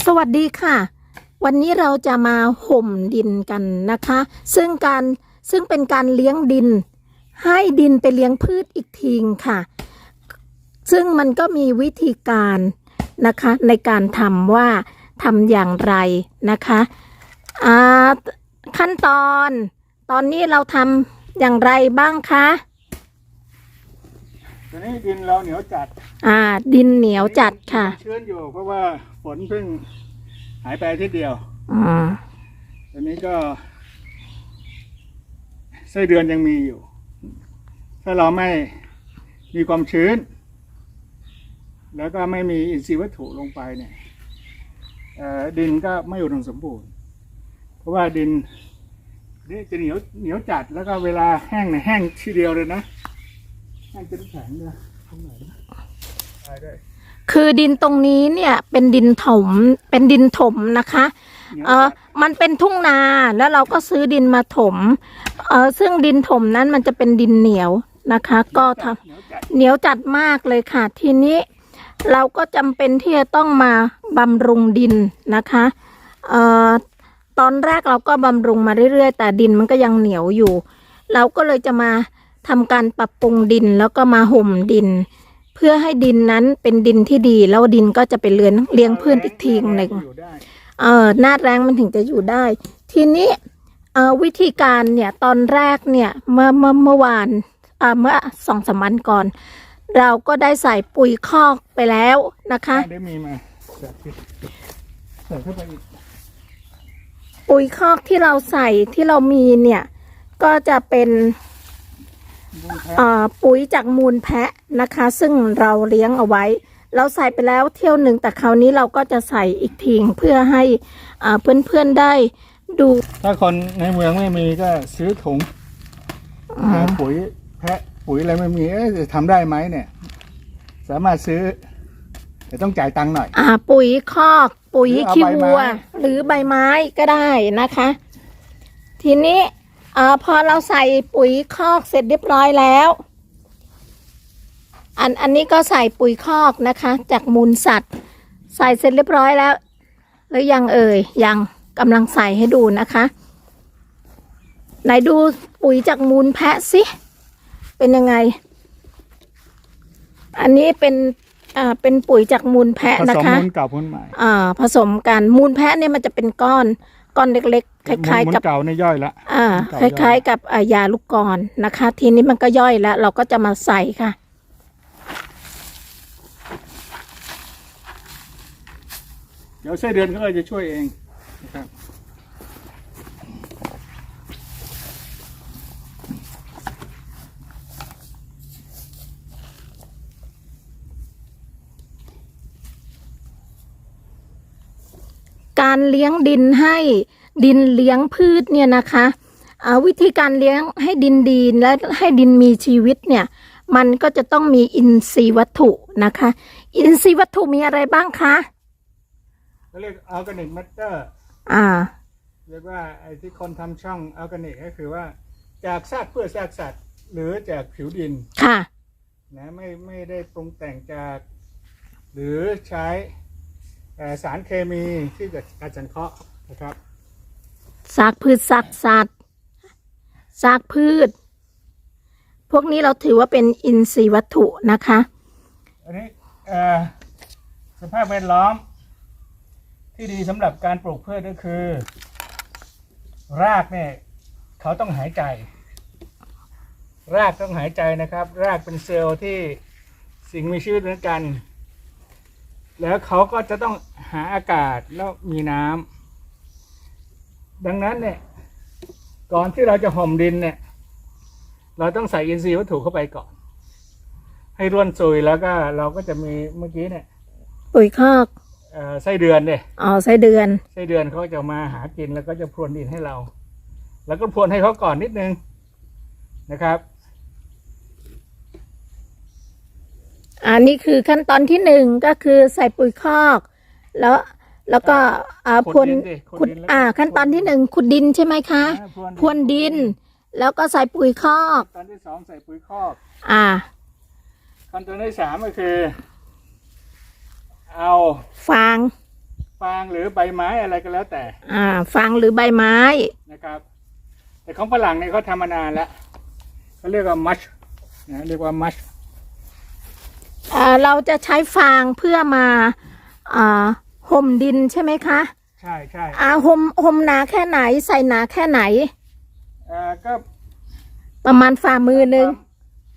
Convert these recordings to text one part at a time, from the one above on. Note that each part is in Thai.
สวัสดีค่ะ วันนี้เราจะมาห่มดินกันนะคะ ซึ่งการซึ่งเป็นการเลี้ยงดิน ให้ดินไปเลี้ยงพืชอีกทีงค่ะ ซึ่งมันก็มีวิธีการนะคะ ในการทำว่าทำอย่างไรนะคะอ่าขั้นตอน ตอนนี้เราทำอย่างไรบ้างคะ ตอนนี้ดินเราเหนียวจัดอ่า ดินเหนียวจัดค่ะมีชื้นอยู่เพราะว่าฝนเพิ่งหายไปอาทีเดียวอ่าตอนนี้ก็ไส้เดือนยังมีอยู่ ถ้าเราไม่มีความชื้น แล้วก็ไม่มีอินทรีย์วัตถุลงไปเนี่ยเอ่อดินก็ไม่อุดมสมบูรณ์ เพราะว่าดินนี่จะเหนียวเหนียวจัดแล้วก็เวลาแห้งเนี่ยแห้งทีเดียวเลยนะ แห้งจนแข็งเลยตรงไหนนะตายด้วยคือดินตรงนี้เนี่ยเป็นดินถมเป็นดินถมนะคะเหนียวเออจัดมันเป็นทุ่งนาแล้วเราก็ซื้อดินมาถมเออซึ่งดินถมนั้นมันจะเป็นดินเหนียวนะคะ ก็ทำเหนียวจัดเหนียวจัดมากเลยค่ะ ทีนี้เราก็จำเป็นที่จะต้องมาบำรุงดินนะคะเอ่อตอนแรกเราก็บำรุงมาเรื่อยๆ แต่ดินมันก็ยังเหนียวอยู่ เราก็เลยจะมา ทำการปรับปรุงดินแล้วก็มาห่มดิน เพื่อให้ดินนั้นเป็นดินที่ดี แล้วดินก็จะเป็นเลี้ยงเลี้ยงพืชอีกทีหนึ่งอยู่ได้เอ่อหน้าแรงมันถึงจะอยู่ได้ ทีนี้เอ่อวิธีการเนี่ยตอนแรกเนี่ยเมื่อเมื่อเมื่อวานอ่าเมื่อสองสามวันก่อน เราก็ได้ใส่ปุ๋ยคอกไปแล้วนะคะ ได้มีมาใส่ใส่เข้าไปอีกปุ๋ยคอกที่เราใส่ที่เรามีเนี่ย ก็จะเป็นบุญแท้เอ่อ ปุ๋ยจากมูลแพะนะคะ ซึ่งเราเลี้ยงเอาไว้ เราใส่ไปแล้วเที่ยวหนึ่งแต่คราวนี้เราก็จะใส่อีกทีเพื่อให้อ่าเพื่อนๆได้ดู ถ้าคนในเมืองไม่มีก็ซื้อถุงหาปุ๋ยแพะปุ๋ยอะไรไม่มีเอ๊ะจะทำได้ไหมเนี่ย สามารถซื้อแต่ต้องจ่ายตังค์หน่อย อ่า ปุ๋ยคอกปุ๋ยหรือเอาขี้ใบไม้วัว หรือใบไม้ก็ได้นะคะ ทีนี้ อาพอเราใส่ปุ๋ยคอกเสร็จเรียบร้อยแล้ว อันอันนี้ก็ใส่ปุ๋ยคอกนะคะ จากมูลสัตว์ ใส่เสร็จเรียบร้อยแล้ว หรือยังเอ่ยยังกำลังใส่ให้ดูนะคะไหนดูปุ๋ยจากมูลแพะสิ เป็นยังไง อันนี้เป็นอ่าเป็นปุ๋ยจากมูลแพะผนะสมคะมูลเก่ามูลใหม่อ่าผสมกันมูลแพะเนี่ยมันจะเป็นก้อน ก้อนเล็กๆ คล้ายมูลๆกับเก่าในยย่อยละอ่ามูลคเก่าย่อยล้าย ๆ กับอ่ายาลูกกรนะคะ ทีนี้มันก็ย่อยแล้ว เราก็จะมาใส่ค่ะเดี๋ยวไส้เดือนเขาก็จะช่วยเองนะครับการเลี้ยงดินให้ ดินเลี้ยงพืชเนี่ยนะคะอ่าวิธีการเลี้ยงให้ดินดีและให้ดินมีชีวิตเนี่ยมันก็จะต้องมีอินทรีย์วัตถุนะคะ อินทรีย์วัตถุมีอะไรบ้างคะเขาเรียกออร์แกนิกมัตเตอร์อ่าเรียกว่าไอ้ที่คนทำช่องออร์แกนิกก็คือว่าจากซากพืชซากสัตว์ หรือจากผิวดินค่ะนะไม่ไม่ได้ปรุงแต่งจาก หรือใช้เอ่อสารเคมีที่เกิดการสังเคราะห์นะครับ ซากพืชซากสัตว์ซากพืช พวกนี้เราถือว่าเป็นอินทรีย์วัตถุนะคะ อันนี้เอ่อสภาพแวดล้อม ที่ดีสำหรับการปลูกพืชก็คือ รากเนี่ยเขาต้องหายใจ รากต้องหายใจนะครับ รากเป็นเซลล์ที่สิ่งมีชีวิตเหมือนกัน แล้วเขาก็จะต้องหาอากาศแล้วมีน้ำ ดังนั้นเนี่ย ก่อนที่เราจะห่มดินเนี่ย เราต้องใส่อินทรีย์วัตถุเข้าไปก่อน ให้ร่วนซุยแล้วก็เราก็จะมีเมื่อกี้เนี่ยปุ๋ยคอกเอ่อไส้เดือนเนี่ยอ๋อไส้เดือน ไส้เดือนเขาจะมาหากินแล้วก็จะพรวนดินให้เรา แล้วก็พรวนให้เขาก่อนนิดนึงนะครับ อันนี้คือขั้นตอนที่หนึ่งก็คือใส่ปุ๋ยคอก แล้ว แล้วก็อ่าพรวนขุดดินดิขุขุดดดินแล้วอ่า ขั้นตอนที่หนึ่งขุดดินใช่ไหมคะอ่าพรวนดิน แล้วก็ใส่ปุ๋ยคอกตอนที่สองใส่ปุ๋ยคอกอ่า ขั้นตอนที่สามก็คือ เอาฟางฟฟางหรือใบไม้อะไรก็แล้วแต่อ่า ฟางหรือใบไม้ นะครับ แต่ของฝรั่งเนี่ยเขาทำมานานแล้วเขาเรียกว่ามัชนะเรียกว่ามัชอ่าเราจะใช้ฟางเพื่อมาอ่า ห่มดินใช่ไหมคะใช่ใช่อ่าห่มห่มหนาแค่ไหน ใส่หนาแค่ไหน อ่าก็ประมาณฝ่ามือหนึง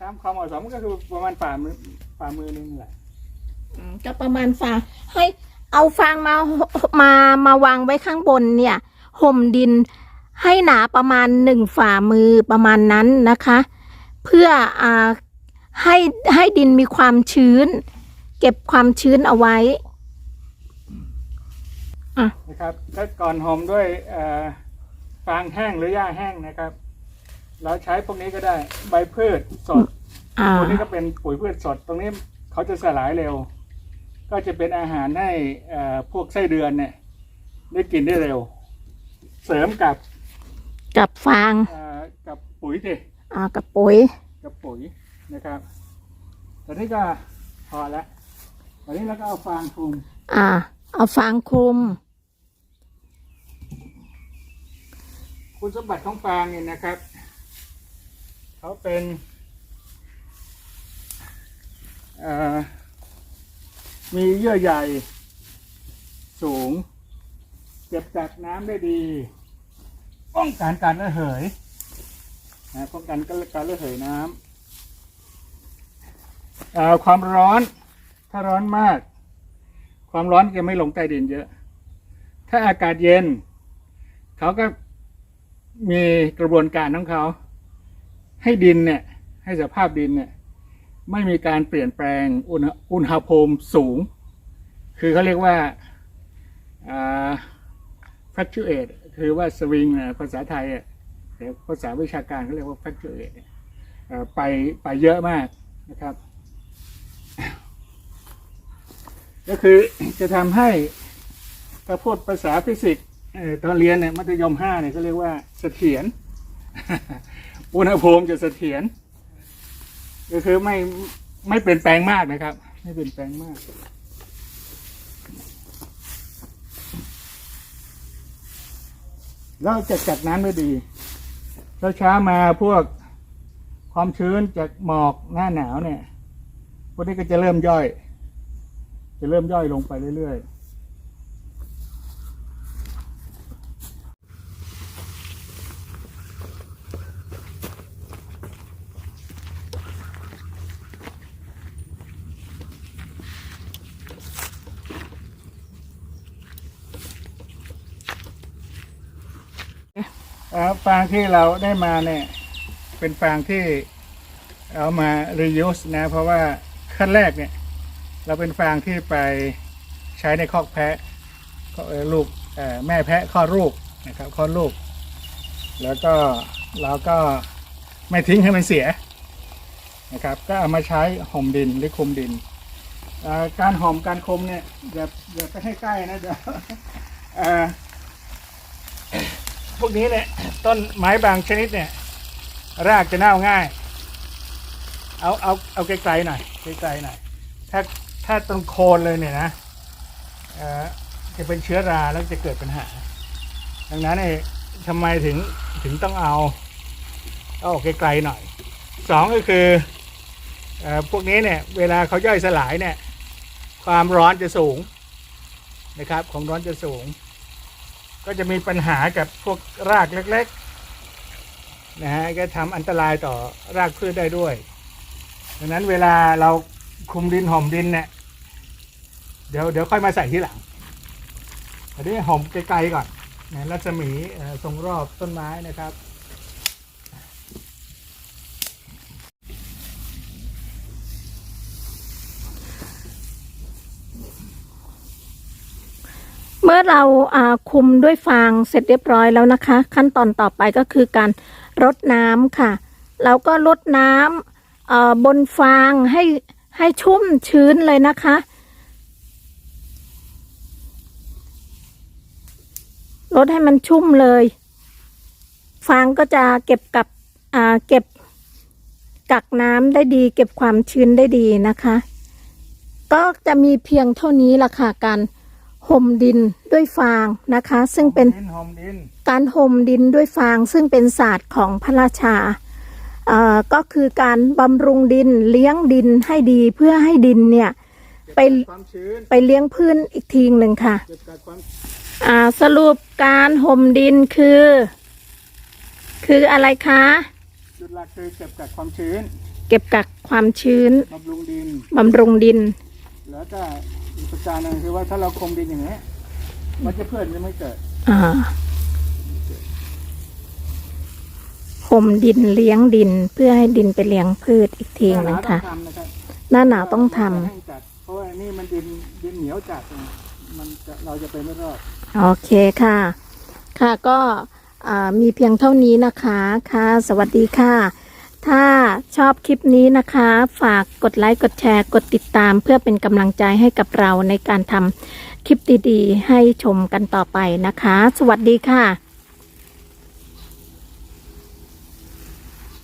ตามความเหมาะสมก็คือประมาณฝ่ามือฝ่ามือนึงแหละอืมก็ประมาณฟางให้เอาฟางมามา มาวางไว้ข้างบนเนี่ยห่มดินให้หนาประมาณหนึ่งฝ่ามือประมาณนั้นนะคะ เพื่ออ่าให้ให้ดินมีความชื้น เก็บความชื้นเอาไว้ นะครับถ้าก่อนห่มด้วยเอ่อฟางแห้งหรือหญ้าแห้งนะครับ เราใช้พวกนี้ก็ได้ใบพืชสดอ่าตัวนี้ก็เป็นปุ๋ยพืชสด ตรงนี้เขาจะสลายเร็ว ก็จะเป็นอาหารให้เอ่อพวกไส้เดือนเนี่ย ได้กินได้เร็ว เสริมกับกับฟางเอ่อกับปุ๋ยสิอ่ากับปุ๋ยกับปุ๋ยนะครับตอนนี้ก็พอแล้วตอนนี้เราก็เอาฟางคลุม อ่า เอาฟางคลุม คุณสมบัติของฟางเนี่ยนะครับเขาเป็นมีเยื่อใยสูง เก็บกักน้ำได้ดี ป้องกันการระเหยนะป้องกันการระเหยน้ำความร้อนถ้าร้อนมาก ความร้อนจะไม่ลงใต้ดินเยอะ ถ้าอากาศเย็น เขาก็ มีกระบวนการของเขา ให้ดินเนี่ย ให้สภาพดินเนี่ย ไม่มีการเปลี่ยนแปลงอุณหอุณหภูมิสูง คือเขาเรียกว่า fluctuate คือว่าสวิงภาษาไทยอะแต่ภาษาวิชาการเขาเรียกว่า fluctuate เอ่อไปไปเยอะมากนะครับ ก็คือจะทำให้ถ้าพูดภาษาฟิสิกส์ ตอนเรียนเนี่ยมัธยมห้าเนี่ยเขาเรียกว่าเสถียรอุณหภูมิจะเสถียรก็คือไม่ไม่เปลี่ยนแปลงมากนะครับ ไม่เปลี่ยนแปลงมากแล้วจะจัดน้ำได้ดีแล้วเช้ามาพวกความชื้นจากหมอกหน้าหนาวเนี่ยพวกนี้ก็จะเริ่มย่อย จะเริ่มย่อยลงไปเรื่อยๆ ฟางที่เราได้มาเนี่ย เป็นฟางที่เอามา reuse นะ เพราะว่าขั้นแรกเนี่ย เราเป็นฟางที่ไปใช้ในคอกแพะก็เอ่อลูกแม่แพะคลอดลูกนะครับคลอดลูก แล้วก็เราก็ไม่ทิ้งให้มันเสียนะครับ ก็เอามาใช้ห่มดินหรือคุมดิน การห่มการคุมเนี่ยอย่าอย่าไปให้ใกล้นะเดี๋ยวอ่อ พวกนี้เนี่ยต้นไม้บางชนิดเนี่ย รากจะเน่าง่าย เอาเอาเอาไกลๆหน่อยไกลๆหน่อยถ้าถ้าตรงโคนเลยเนี่ยนะจะเป็นเชื้อราแล้วจะเกิดปัญหา ดังนั้นเนี่ยทำไมถึงถึงต้องเอาเอาออกไกลๆหน่อยสองก็คืออพวกนี้เนี่ยเวลาเขาย่อยสลายเนี่ยความร้อนจะสูงนะครับความร้อนจะสูง ก็จะมีปัญหากับพวกรากเล็กๆนะฮะก็ทำอันตรายต่อรากพืชได้ด้วยดังนั้นเวลาเราคุมดินห่มดินเนี่ยเดี๋ยวเดี๋ยวค่อยมาใส่ทีหลังอันนี้ห่มไกลๆก่อนนะรัศมีเอ่อทรงรอบต้นไม้นะครับ เมื่อเราคุมด้วยฟางเสร็จเรียบร้อยแล้วนะคะ ขั้นตอนต่อไปก็คือการรดน้ำค่ะเราก็รดน้ำบนฟางให้ให้ชุ่มชื้นเลยนะคะ รดให้มันชุ่มเลย ฟางก็จะเก็บกับเก็บกักน้ำได้ดี เก็บความชื้นได้ดีนะคะ ก็จะมีเพียงเท่านี้ละค่ะการ ห่มดินด้วยฟางนะคะ ซึ่งเป็นดินหอมดิน การห่มดินด้วยฟาง ซึ่งเป็นศาสตร์ของพระราชาเอ่อก็คือการบำรุงดินเลี้ยงดินให้ดีเพื่อให้ดินเนี่ยไปความชื้นไปเลี้ยงพื้นอีกทีหนึ่งค่ะเก็บกักความอ่าสรุปการห่มดินคือ คืออะไรคะ จุดหลักคือเก็บกักความชื้นเก็บกักความชื้นบำรุงดินบำรุงดิน แล้วก็อีก ประการหนึงคือว่าถ้าเราคมดินอย่างนี้ยมันจะเพื่อนจะไม่เกิดอ่าห่มดินเลี้ยงดินเพื่อให้ดินไปเลี้ยงพืชอีกทีหนึงค่ะหาต้องทำนะครับหน้าหนาวต้องทำแห้งจัดเพราะว่านี่มันดินดินเหนียวจัดมันจะเราจะไปไม่รอด โอเคค่ะ ค่ะก็อ่ามีเพียงเท่านี้นะคะ ค่ะ สวัสดีค่ะ ถ้าชอบคลิปนี้นะคะ ฝากกดไลค์ กดแชร์ กดติดตาม เพื่อเป็นกำลังใจให้กับเราในการทำคลิปดีๆ ให้ชมกันต่อไปนะคะ สวัสดีค่ะ